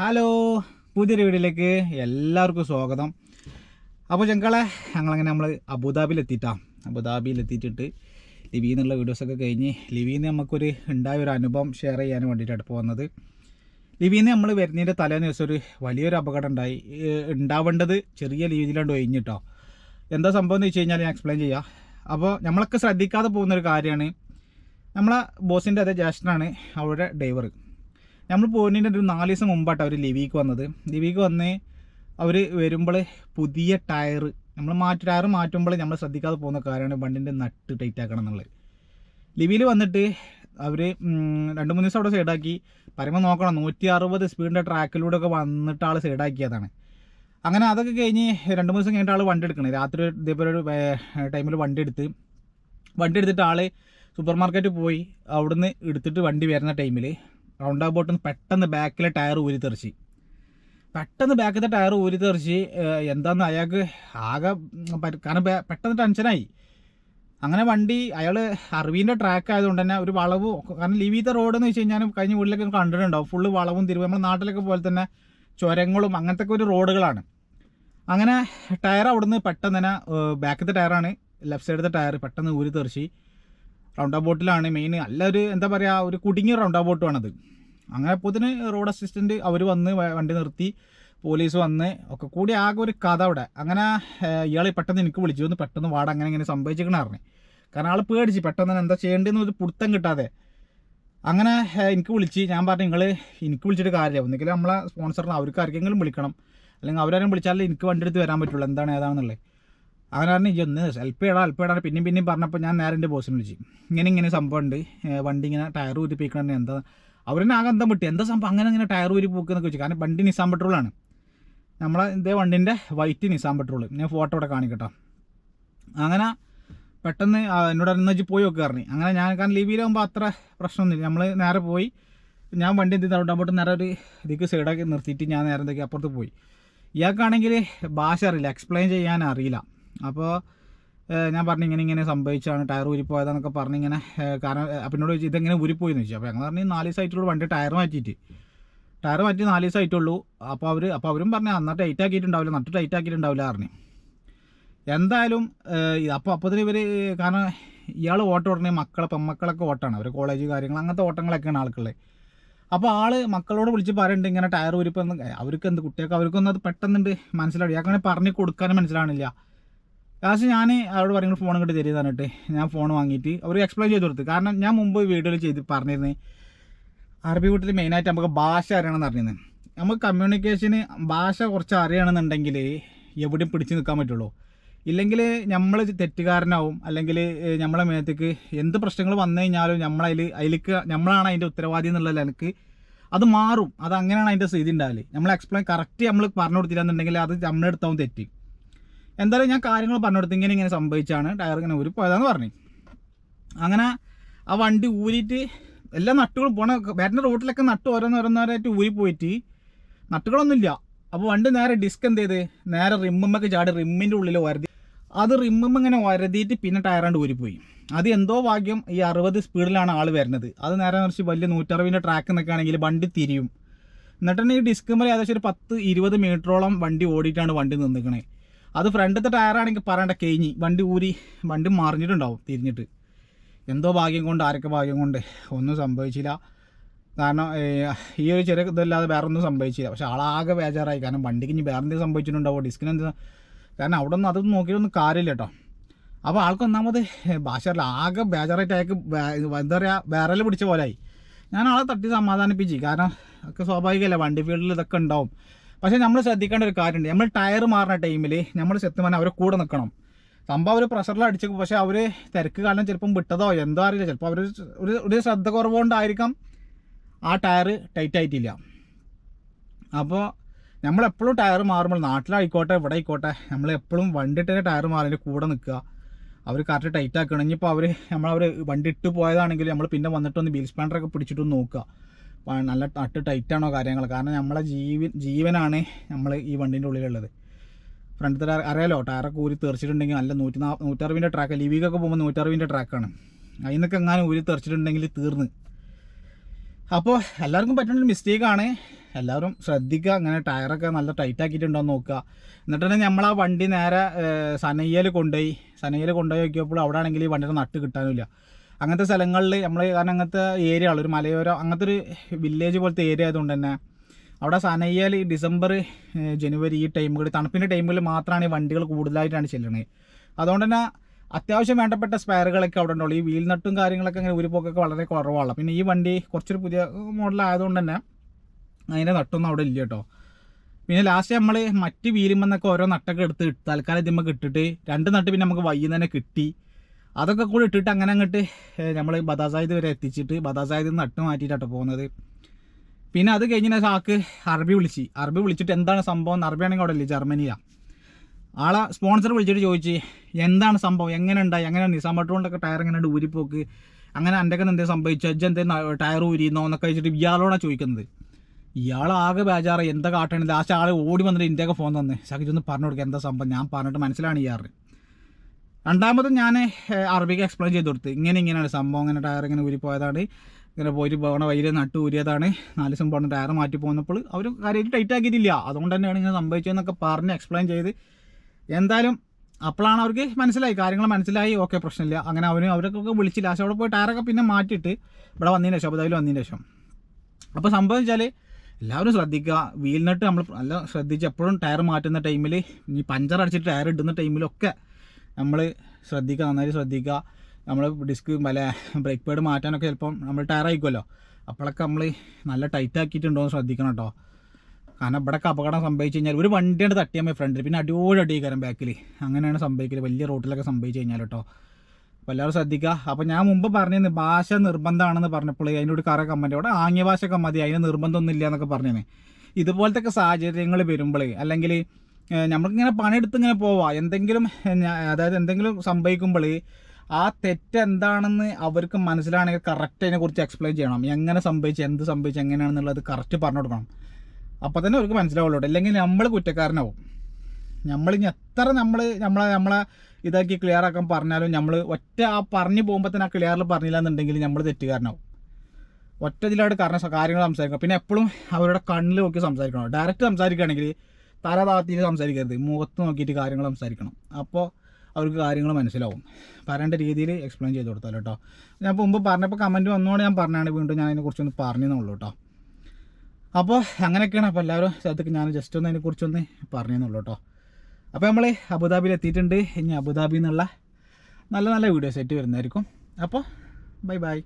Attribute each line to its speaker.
Speaker 1: hello പുതിയൊരു വീഡിയോയിലേക്ക് എല്ലാവർക്കും സ്വാഗതം അപ്പോൾ ചെങ്കളെ ഞങ്ങളങ്ങനെ നമ്മൾ അബുദാബിയിൽ അബുദാബിയിൽ എത്തിയിട്ടിട്ട് ലിവിയിൽ നിന്നുള്ള വീഡിയോസൊക്കെ കഴിഞ്ഞ് ലിവിയിൽ നിന്ന് നമുക്കൊരു ഉണ്ടായ ഒരു അനുഭവം ഷെയർ ചെയ്യാൻ വേണ്ടിയിട്ടാണ് ഇപ്പോൾ വന്നത് ലിവിയിൽ നിന്ന് നമ്മൾ വരുന്നതിൻ്റെ തലേന്ന് ദിവസം ഒരു വലിയൊരു അപകടം ഉണ്ടായി ഉണ്ടാവേണ്ടത് ചെറിയ രീതിയിലാണ്ട് ഒഴിഞ്ഞിട്ടോ എന്താ സംഭവം എന്ന് വെച്ച് കഴിഞ്ഞാൽ ഞാൻ എക്സ്പ്ലെയിൻ ചെയ്യാം അപ്പോൾ നമ്മളൊക്കെ ശ്രദ്ധിക്കാതെ പോകുന്നൊരു കാര്യമാണ് നമ്മളെ ബോസിൻ്റെ അതേ ജ്യേഷ്ഠനാണ് അവരുടെ ഡ്രൈവർ നമ്മൾ പോരിൻ്റെ ഒരു നാല് ദിവസം മുമ്പാട്ടോ അവർ ലിവിക്ക് വന്നത് ലിവിക്ക് വന്ന് അവർ വരുമ്പോൾ പുതിയ ടയർ നമ്മൾ മാറ്റി ടയർ മാറ്റുമ്പോൾ നമ്മൾ ശ്രദ്ധിക്കാതെ പോകുന്ന കാര്യമാണ് വണ്ടിൻ്റെ നട്ട് ടൈറ്റ് ആക്കണം എന്നുള്ളത് ലിവിയിൽ വന്നിട്ട് അവർ രണ്ട് മൂന്ന് ദിവസം അവിടെ സൈഡാക്കി പറയുമ്പോൾ നോക്കണം നൂറ്റി അറുപത് സ്പീഡിൻ്റെ ട്രാക്കിലൂടെ ഒക്കെ വന്നിട്ട് ആൾ സൈഡാക്കിയതാണ് അങ്ങനെ അതൊക്കെ കഴിഞ്ഞ് രണ്ട് മൂന്ന് ദിവസം കഴിഞ്ഞിട്ട് ആൾ വണ്ടി എടുക്കണേ രാത്രി ഇതേപോലെ ഒരു ടൈമിൽ വണ്ടി എടുത്ത് വണ്ടി എടുത്തിട്ട് ആൾ സൂപ്പർ മാർക്കറ്റിൽ പോയി അവിടുന്ന് എടുത്തിട്ട് വണ്ടി വരുന്ന ടൈമിൽ റൗണ്ട് അബൌട്ടിൽ നിന്ന് പെട്ടെന്ന് ബാക്കിലെ ടയർ ഊരി പെട്ടെന്ന് ബാക്കിലെ ടയർ ഊരി എന്താന്ന് അയാൾക്ക് ആകെ കാരണം പെട്ടെന്ന് ടെൻഷനായി അങ്ങനെ വണ്ടി അയാൾ അറിവിൻ്റെ ട്രാക്ക് ആയതുകൊണ്ട് തന്നെ ഒരു വളവ് കാരണം ലിവീത്തെ റോഡ് എന്ന് വെച്ച് കഴിഞ്ഞാൽ കഴിഞ്ഞ വീട്ടിലൊക്കെ കണ്ടിട്ടുണ്ടാവും ഫുള്ള് വളവും തിരിവ് നമ്മുടെ നാട്ടിലൊക്കെ പോലെ തന്നെ ചുരങ്ങളും അങ്ങനത്തെ ഒരു റോഡുകളാണ് അങ്ങനെ ടയർ അവിടുന്ന് പെട്ടെന്ന് തന്നെ ബാക്കിലത്തെ ടയറാണ് ലെഫ്റ്റ് സൈഡിലത്തെ ടയർ പെട്ടെന്ന് ഊരി തെറിച്ച് റൗണ്ട് ബോട്ടിലാണ് മെയിൻ അല്ല ഒരു എന്താ പറയുക ഒരു കുടുങ്ങിയ റൗണ്ട് അബൌട്ടുമാണത് അങ്ങനെ പോത്തിന് റോഡ് അസിസ്റ്റൻ്റ് അവർ വന്ന് വണ്ടി നിർത്തി പോലീസ് വന്ന് ഒക്കെ കൂടി ആകെ ഒരു കഥ അവിടെ അങ്ങനെ ഇയാളെ പെട്ടെന്ന് എനിക്ക് വിളിച്ചു ഒന്ന് പെട്ടെന്ന് വാട അങ്ങനെ ഇങ്ങനെ സംഭവിച്ചിരിക്കണ അറിഞ്ഞു കാരണം ആൾ പേടിച്ച് പെട്ടെന്ന് തന്നെ എന്താ ചെയ്യേണ്ടതെന്ന് ഒരു പുടുത്തം കിട്ടാതെ അങ്ങനെ എനിക്ക് വിളിച്ച് ഞാൻ പറഞ്ഞു നിങ്ങൾ എനിക്ക് വിളിച്ചിട്ട് കാര്യമില്ല ഒന്നെങ്കിലും നമ്മളെ സ്പോൺസറിന് അവർക്ക് ആർക്കെങ്കിലും വിളിക്കണം അല്ലെങ്കിൽ അവരാരും വിളിച്ചാലേ എനിക്ക് വണ്ടി എടുത്ത് വരാൻ പറ്റുള്ളൂ എന്താണ് ഏതാണെന്നുള്ളത് അവൻ പറഞ്ഞു ഈ ഒന്ന് ഹെൽപ്പ് ചെയ്യണം ഹെൽപ്പ് ചെയ്യണം പിന്നെയും പിന്നെയും പറഞ്ഞപ്പോൾ ഞാൻ നേരെ എൻ്റെ ബോസിനെ വിളിച്ചു ഇങ്ങനെ ഇങ്ങനെ സംഭവം ഉണ്ട് വണ്ടി ഇങ്ങനെ ടയർ ഊരിപ്പിക്കണേ എന്താ അവരെന്നെ ആകെ എന്താ മുട്ടി എന്താ സംഭവം അങ്ങനെ ഇങ്ങനെ ടയർ ഊരി പൂക്കുന്നൊക്കെ വെച്ചു കാരണം വണ്ടി നിസാൻ പെട്രോളാണ് നമ്മളെ ഇതേ വണ്ടിൻ്റെ വൈറ്റ് നിസാൻ പെട്രോൾ ഞാൻ ഫോട്ടോ ഇവിടെ കാണിക്കട്ടോ അങ്ങനെ പെട്ടെന്ന് എന്നോട് അറിയുന്ന വെച്ച് പോയി ഒക്കെ പറഞ്ഞു അങ്ങനെ ഞാൻ കാരണം ലീവിയിലാകുമ്പോൾ അത്ര പ്രശ്നമൊന്നുമില്ല നമ്മൾ നേരെ പോയി ഞാൻ വണ്ടി എന്ത് ചെയ്തു അങ്ങോട്ട് നേരെ ഒരു ഇതിക്ക് സൈഡാക്കി നിർത്തിയിട്ട് ഞാൻ നേരെ എന്തൊക്കെ അപ്പുറത്ത് പോയി ഇയാൾക്കാണെങ്കിൽ ഭാഷ അറിയില്ല എക്സ്പ്ലെയിൻ ചെയ്യാൻ അറിയില്ല അപ്പോൾ ഞാൻ പറഞ്ഞു ഇങ്ങനെ ഇങ്ങനെ സംഭവിച്ചാണ് ടയർ ഊരിപ്പോയതാന്നൊക്കെ പറഞ്ഞ് ഇങ്ങനെ കാരണം അപ്പിനോട് ചോദിച്ചു ഇതെങ്ങനെ ഊരിപ്പോയെന്ന് ചോദിച്ചു അപ്പോൾ ഞങ്ങൾ പറഞ്ഞു നാല് ദിവസമായിട്ടുള്ളൂ വണ്ടി ടയർ മാറ്റിയിട്ട് ടയർ മാറ്റി നാല് ദിവസമായിട്ടുള്ളൂ അപ്പോൾ അവർ അപ്പോൾ അവരും പറഞ്ഞു അന്ന് ടൈറ്റ് ആക്കിയിട്ടുണ്ടാവില്ല നട്ട് ടൈറ്റ് ആക്കിയിട്ടുണ്ടാവില്ല പറഞ്ഞു എന്തായാലും അപ്പോൾ അപ്പോൾ ഇവർ കാരണം ഇയാൾ ഓട്ടം ഉടനെ മക്കളെ പെമ്മക്കളൊക്കെ ഓട്ടാണ് അവർ കോളേജ് കാര്യങ്ങൾ അങ്ങനത്തെ ഓട്ടങ്ങളൊക്കെയാണ് ആൾക്കുള്ളത് അപ്പോൾ ആള് മക്കളോട് വിളിച്ച് പറയുന്നുണ്ട് ഇങ്ങനെ ടയർ ഉരുപ്പെന്ന് അവർക്ക് എന്ത് കുട്ടികൾക്ക് അവർക്കൊന്നും അത് പെട്ടെന്നുണ്ട് മനസ്സിലാവില്ല ഇയാൾക്കാണെങ്കിൽ പറഞ്ഞു കൊടുക്കാനും മനസ്സിലാവണില്ല ലാസ്റ്റ് ഞാൻ അവരോട് പറയുന്നത് ഫോൺ ഇങ്ങോട്ട് തരുന്നത് പറഞ്ഞിട്ട് ഞാൻ ഫോൺ വാങ്ങിയിട്ട് അവർ എക്സ്പ്ലെയിൻ ചെയ്ത് കൊടുത്തു കാരണം ഞാൻ മുമ്പ് വീഡിയോയിൽ ചെയ്ത് പറഞ്ഞിരുന്നത് അറബി വീട്ടിൽ മെയിനായിട്ട് നമുക്ക് ഭാഷ അറിയണമെന്ന് പറഞ്ഞിരുന്നത് നമുക്ക് കമ്മ്യൂണിക്കേഷന് ഭാഷ കുറച്ച് അറിയണമെന്നുണ്ടെങ്കിൽ എവിടെയും പിടിച്ചു നിൽക്കാൻ പറ്റുള്ളൂ ഇല്ലെങ്കിൽ നമ്മൾ തെറ്റുകാരനാവും അല്ലെങ്കിൽ നമ്മളെ മേത്തേക്ക് എന്ത് പ്രശ്നങ്ങൾ വന്നു കഴിഞ്ഞാലും നമ്മളതിൽ അതിലേക്ക് നമ്മളാണ് അതിൻ്റെ ഉത്തരവാദി എന്നുള്ള നിലക്ക് അത് മാറും അത് അങ്ങനെയാണ് അതിൻ്റെ സ്ഥിതി ഉണ്ടാവില്ല നമ്മൾ എക്സ്പ്ലെയിൻ കറക്റ്റ് നമ്മൾ പറഞ്ഞു കൊടുത്തില്ലാന്നുണ്ടെങ്കിൽ അത് നമ്മളെടുത്താവും തെറ്റി എന്തായാലും ഞാൻ കാര്യങ്ങൾ പറഞ്ഞു കൊടുത്തു ഇങ്ങനെ ഇങ്ങനെ സംഭവിച്ചാണ് ടയർ ഇങ്ങനെ ഉരുപ്പോയതാന്ന് പറഞ്ഞു അങ്ങനെ ആ വണ്ടി ഊരിയിട്ട് എല്ലാ നട്ടുകളും പോണ ബാറ്റിൻ്റെ റോട്ടിലൊക്കെ നട്ട് ഓരോന്നോരോന്നോരായിട്ട് ഊരി പോയിട്ട് നട്ടുകളൊന്നുമില്ല അപ്പോൾ വണ്ടി നേരെ ഡിസ്ക് എന്ത് ചെയ്ത് നേരെ റിമ്മൊക്കെ ചാടി റിമ്മിൻ്റെ ഉള്ളിൽ വരതി അത് റിമ്മം ഇങ്ങനെ വരതിയിട്ട് പിന്നെ ടയറാണ്ട് ഊരിപ്പോയി അത് എന്തോ ഭാഗ്യം ഈ അറുപത് സ്പീഡിലാണ് ആൾ വരുന്നത് അത് നേരെ കുറച്ച് വലിയ നൂറ്ററുപതിൻ്റെ ട്രാക്ക് എന്നൊക്കെ ആണെങ്കിൽ വണ്ടി തിരിയും എന്നിട്ട് ഡിസ്ക് മേലെ ഏകദേശം ഒരു പത്ത് ഇരുപത് മീറ്ററോളം വണ്ടി ഓടിയിട്ടാണ് വണ്ടി നിന്നിക്കണേ അത് ഫ്രണ്ടത്തെ ടയറാണെങ്കിൽ പറയണ്ട കഴിഞ്ഞ് വണ്ടി ഊരി വണ്ടി മറിഞ്ഞിട്ടുണ്ടാവും തിരിഞ്ഞിട്ട് എന്തോ ഭാഗ്യം കൊണ്ട് ആരൊക്കെ ഭാഗ്യം കൊണ്ട് ഒന്നും സംഭവിച്ചില്ല കാരണം ഈ ഒരു ചെറിയ ഇതല്ലാതെ വേറെ ഒന്നും സംഭവിച്ചില്ല പക്ഷെ ആളാകെ ബേജാറായി കാരണം വണ്ടിക്ക് ഇനി വേറെ എന്തെങ്കിലും സംഭവിച്ചിട്ടുണ്ടാവോ ഡിസ്കിന് എന്താ കാരണം അവിടെ നിന്ന് അതൊന്നും നോക്കിയിട്ടൊന്നും കാര്യമില്ല കേട്ടോ അപ്പോൾ ആൾക്ക് ഒന്നാമത് ഭാഷയിൽ ആകെ ബേജാറായിട്ട് അയാൾക്ക് എന്താ പറയുക വേറെ പിടിച്ച പോലായി ഞാൻ ആളെ തട്ടി സമാധാനിപ്പിച്ചു കാരണം ഒക്കെ സ്വാഭാവികമല്ല വണ്ടി ഫീൽഡിൽ ഇതൊക്കെ ഉണ്ടാവും പക്ഷേ നമ്മൾ ശ്രദ്ധിക്കേണ്ട ഒരു കാര്യമുണ്ട് നമ്മൾ ടയർ മാറുന്ന ടൈമിൽ നമ്മൾ പറഞ്ഞാൽ അവരെ കൂടെ നിൽക്കണം സംഭവം അവർ പ്രഷറിൽ അടിച്ചു പക്ഷേ അവർ തിരക്ക് കാലം ചിലപ്പം വിട്ടതോ എന്തോ അറിയില്ല ചിലപ്പോൾ അവർ ഒരു ഒരു ശ്രദ്ധ കുറവുകൊണ്ടായിരിക്കാം ആ ടയർ ടൈറ്റ് ആയിട്ടില്ല അപ്പോൾ നമ്മളെപ്പോഴും ടയർ മാറുമ്പോൾ നാട്ടിലായിക്കോട്ടെ ഇവിടെ ആയിക്കോട്ടെ നമ്മളെപ്പോഴും വണ്ടി ഇട്ടതിൻ്റെ ടയർ മാറിൻ്റെ കൂടെ നിൽക്കുക അവർ കറക്റ്റ് ടൈറ്റ് ആക്കണം ഇനിയിപ്പോൾ അവർ നമ്മളവർ വണ്ടി ഇട്ട് പോയതാണെങ്കിൽ നമ്മൾ പിന്നെ വന്നിട്ടൊന്ന് ബീൽ സ്പാൻഡറൊക്കെ പിടിച്ചിട്ടൊന്ന് നോക്കുക നല്ല നട്ട് ടൈറ്റാണോ കാര്യങ്ങൾ കാരണം നമ്മളെ ജീവൻ ജീവനാണ് നമ്മൾ ഈ വണ്ടിൻ്റെ ഉള്ളിലുള്ളത് ടയർ അറിയാലോ ടയറൊക്കെ ഊരി തെറിച്ചിട്ടുണ്ടെങ്കിൽ നല്ല നൂറ്റി നാ നൂറ്ററുവിൻ്റെ ട്രാക്ക് ലിവിക്കൊക്കെ പോകുമ്പോൾ നൂറ്ററുവിൻ്റെ ട്രാക്കാണ് അതിനൊക്കെ എങ്ങാനും ഊരി തെറിച്ചിട്ടുണ്ടെങ്കിൽ തീർന്ന് അപ്പോൾ എല്ലാവർക്കും പറ്റുന്നൊരു മിസ്റ്റേക്കാണ് എല്ലാവരും ശ്രദ്ധിക്കുക അങ്ങനെ ടയറൊക്കെ നല്ല ടൈറ്റ് ആക്കിയിട്ടുണ്ടോ എന്ന് നോക്കുക എന്നിട്ട് തന്നെ നമ്മൾ ആ വണ്ടി നേരെ സനയ്യൽ കൊണ്ടുപോയി സനയ്യൽ കൊണ്ടുപോയി നോക്കിയപ്പോൾ അവിടെ ആണെങ്കിൽ ഈ വണ്ടിയുടെ നട്ട് കിട്ടാനില്ല അങ്ങനത്തെ സ്ഥലങ്ങളിൽ നമ്മൾ കാരണം അങ്ങനത്തെ ഏരിയകൾ ഒരു മലയോര അങ്ങനത്തെ ഒരു വില്ലേജ് പോലത്തെ ഏരിയ ആയതുകൊണ്ട് തന്നെ അവിടെ സനയ്യാൽ ഈ ഡിസംബർ ജനുവരി ഈ ടൈമുകളിൽ തണുപ്പിൻ്റെ ടൈമുകളിൽ മാത്രമാണ് ഈ വണ്ടികൾ കൂടുതലായിട്ടാണ് ചെല്ലുന്നത് അതുകൊണ്ട് തന്നെ അത്യാവശ്യം വേണ്ടപ്പെട്ട സ്പയറുകളൊക്കെ അവിടെ ഉണ്ടല്ലോ ഈ വീൽ നട്ടും കാര്യങ്ങളൊക്കെ അങ്ങനെ ഉരുപ്പൊക്കൊക്കെ വളരെ കുറവാണ് പിന്നെ ഈ വണ്ടി കുറച്ചൊരു പുതിയ മോഡൽ ആയതുകൊണ്ട് തന്നെ അതിൻ്റെ നട്ടൊന്നും അവിടെ ഇല്ല കേട്ടോ പിന്നെ ലാസ്റ്റ് നമ്മൾ മറ്റ് വീലുമെന്നൊക്കെ ഓരോ നട്ടൊക്കെ എടുത്ത് തൽക്കാലം ഇതിമ്മക്ക് ഇട്ടിട്ട് രണ്ട് നട്ട് പിന്നെ നമുക്ക് വൈകുന്നേരം കിട്ടി അതൊക്കെ കൂടി ഇട്ടിട്ട് അങ്ങനെ അങ്ങോട്ട് നമ്മൾ ബദാസായത് വരെ എത്തിച്ചിട്ട് ബദാസായത് നട്ട് മാറ്റിയിട്ടാണ് പോകുന്നത് പിന്നെ അത് കഴിഞ്ഞ ആൾക്ക് അറബി വിളിച്ച് അറബി വിളിച്ചിട്ട് എന്താണ് സംഭവം അറബി ആണെങ്കിൽ അവിടെ ഇല്ലേ ജർമ്മനിയാണ് ആളെ സ്പോൺസർ വിളിച്ചിട്ട് ചോദിച്ച് എന്താണ് സംഭവം എങ്ങനെ ഉണ്ടായി എങ്ങനെ നിസാം കൊണ്ടൊക്കെ ടയർ എങ്ങനെ ഊരിപ്പോക്ക് അങ്ങനെ എൻ്റെ ഒക്കെ എന്തേ സംഭവിച്ചു അജ്ജ് എന്തേ ടയർ ഊരിയെന്നോ എന്നൊക്കെ വെച്ചിട്ട് ഇയാളോടാണ് ചോദിക്കുന്നത് ഇയാൾ ആകെ ബേജാറ് എന്താ കാട്ടണത് ലാസ്റ്റ് ആൾ ഓടി വന്നിട്ട് ഇന്ത്യക്ക് ഫോൺ തന്നെ സഹിച്ചൊന്ന് പറഞ്ഞു കൊടുക്കുക എന്താ സംഭവം ഞാൻ പറഞ്ഞിട്ട് മനസ്സിലാണ് ഇയാറ് രണ്ടാമത് ഞാൻ അറബിക്ക് എക്സ്പ്ലെയിൻ ചെയ്ത് കൊടുത്ത് ഇങ്ങനെ ഇങ്ങനെയാണ് സംഭവം ഇങ്ങനെ ടയർ ഇങ്ങനെ ഊരിപ്പോയതാണ് ഇങ്ങനെ പോയിട്ട് പോകണ വൈകിട്ട് നട്ട് ഊരിയതാണ് നാല് ദിവസം പോകണം ടയർ മാറ്റി പോകുന്നപ്പോൾ അവർ കാര്യമായിട്ട് ടൈറ്റ് ആക്കിയിട്ടില്ല അതുകൊണ്ട് തന്നെയാണ് ഇങ്ങനെ സംഭവിച്ചതെന്നൊക്കെ പറഞ്ഞ് എക്സ്പ്ലെയിൻ ചെയ്ത് എന്തായാലും അപ്പോഴാണ് അവർക്ക് മനസ്സിലായി കാര്യങ്ങൾ മനസ്സിലായി ഓക്കെ പ്രശ്നമില്ല അങ്ങനെ അവരും അവരൊക്കെ വിളിച്ച് ലാസ്റ്റ് അവിടെ പോയി ടയറൊക്കെ പിന്നെ മാറ്റിയിട്ട് ഇവിടെ വന്നതിന് ശേഷം അബുദാബിൽ വന്നതിന് ശേഷം അപ്പോൾ സംഭവം വെച്ചാൽ എല്ലാവരും ശ്രദ്ധിക്കുക വീൽ നട്ട് നമ്മൾ നല്ല ശ്രദ്ധിച്ച് എപ്പോഴും ടയർ മാറ്റുന്ന ടൈമിൽ ഈ പഞ്ചർ അടിച്ചിട്ട് ടയർ ഇടുന്ന ടൈമിലൊക്കെ നമ്മൾ ശ്രദ്ധിക്കുക നന്നായി ശ്രദ്ധിക്കുക നമ്മൾ ഡിസ്ക് പല ബ്രേക്ക് പേഡ് മാറ്റാനൊക്കെ ചിലപ്പം നമ്മൾ ടയറായിക്കുമല്ലോ അപ്പോഴൊക്കെ നമ്മൾ നല്ല ടൈറ്റ് ആക്കിയിട്ടുണ്ടോ എന്ന് ശ്രദ്ധിക്കണം കേട്ടോ കാരണം ഇവിടെയൊക്കെ അപകടം സംഭവിച്ചു കഴിഞ്ഞാൽ ഒരു വണ്ടിയാണ് തട്ടിയാൽ മതി ഫ്രണ്ടിൽ പിന്നെ അടി അടിയിക്കാരം ബാക്കിൽ അങ്ങനെയാണ് സംഭവിക്കൽ വലിയ റോട്ടിലൊക്കെ സംഭവിച്ചു കഴിഞ്ഞാൽ കേട്ടോ അപ്പോൾ എല്ലാവരും ശ്രദ്ധിക്കുക അപ്പോൾ ഞാൻ മുമ്പ് പറഞ്ഞിരുന്നു ഭാഷ നിർബന്ധമാണെന്ന് പറഞ്ഞപ്പോൾ അതിൻ്റെ ഒരു കറ കമ്മൻ്റ് അവിടെ ആംഗ്യ ഭാഷയൊക്കെ മതി അതിന് നിർബന്ധമൊന്നുമില്ല എന്നൊക്കെ പറഞ്ഞിരുന്നു ഇതുപോലത്തെ സാഹചര്യങ്ങൾ വരുമ്പോൾ അല്ലെങ്കിൽ നമ്മൾക്കിങ്ങനെ പണിയെടുത്ത് ഇങ്ങനെ പോവാം എന്തെങ്കിലും അതായത് എന്തെങ്കിലും സംഭവിക്കുമ്പോൾ ആ തെറ്റ് എന്താണെന്ന് അവർക്ക് മനസ്സിലാണെങ്കിൽ കറക്റ്റ് കുറിച്ച് എക്സ്പ്ലെയിൻ ചെയ്യണം എങ്ങനെ സംഭവിച്ചു എന്ത് സംഭവിച്ചു എങ്ങനെയാണെന്നുള്ളത് കറക്റ്റ് പറഞ്ഞു കൊടുക്കണം അപ്പോൾ തന്നെ അവർക്ക് മനസ്സിലാവുള്ളൂ അല്ലെങ്കിൽ നമ്മൾ കുറ്റക്കാരനാവും നമ്മൾ എത്ര നമ്മൾ നമ്മളെ നമ്മളെ ഇതാക്കി ക്ലിയർ ആക്കാൻ പറഞ്ഞാലും നമ്മൾ ഒറ്റ ആ പറഞ്ഞു പോകുമ്പോൾ തന്നെ ആ ക്ലിയറിൽ പറഞ്ഞില്ല എന്നുണ്ടെങ്കിൽ നമ്മൾ തെറ്റുകാരനാവും ഒറ്റ ഇതിലായിട്ട് കാരണം കാര്യങ്ങൾ സംസാരിക്കണം പിന്നെ എപ്പോഴും അവരുടെ കണ്ണിൽ നോക്കി സംസാരിക്കണം ഡയറക്റ്റ് സംസാരിക്കുകയാണെങ്കിൽ തല താത്തിയിട്ട് സംസാരിക്കരുത് മുഖത്ത് നോക്കിയിട്ട് കാര്യങ്ങൾ സംസാരിക്കണം അപ്പോൾ അവർക്ക് കാര്യങ്ങൾ മനസ്സിലാവും പറയേണ്ട രീതിയിൽ എക്സ്പ്ലെയിൻ ചെയ്ത് കൊടുത്താലോ കേട്ടോ ഞാൻ മുമ്പ് പറഞ്ഞപ്പോൾ കമൻറ്റ് വന്നുകൊണ്ട് ഞാൻ പറഞ്ഞാണ് വീണ്ടും ഞാൻ അതിനെക്കുറിച്ചൊന്ന് പറഞ്ഞെന്നുള്ളൂ കേട്ടോ അപ്പോൾ അങ്ങനെയൊക്കെയാണ് അപ്പോൾ എല്ലാവരും സ്ഥലത്തേക്ക് ഞാൻ ജസ്റ്റ് ഒന്ന് അതിനെക്കുറിച്ചൊന്ന് പറഞ്ഞെന്നുള്ളൂ കേട്ടോ അപ്പോൾ നമ്മൾ അബുദാബിയിൽ എത്തിയിട്ടുണ്ട് ഇനി അബുദാബിന്നുള്ള നല്ല നല്ല വീഡിയോസ് ആയിട്ട് വരുന്നതായിരിക്കും അപ്പോൾ ബൈ ബൈ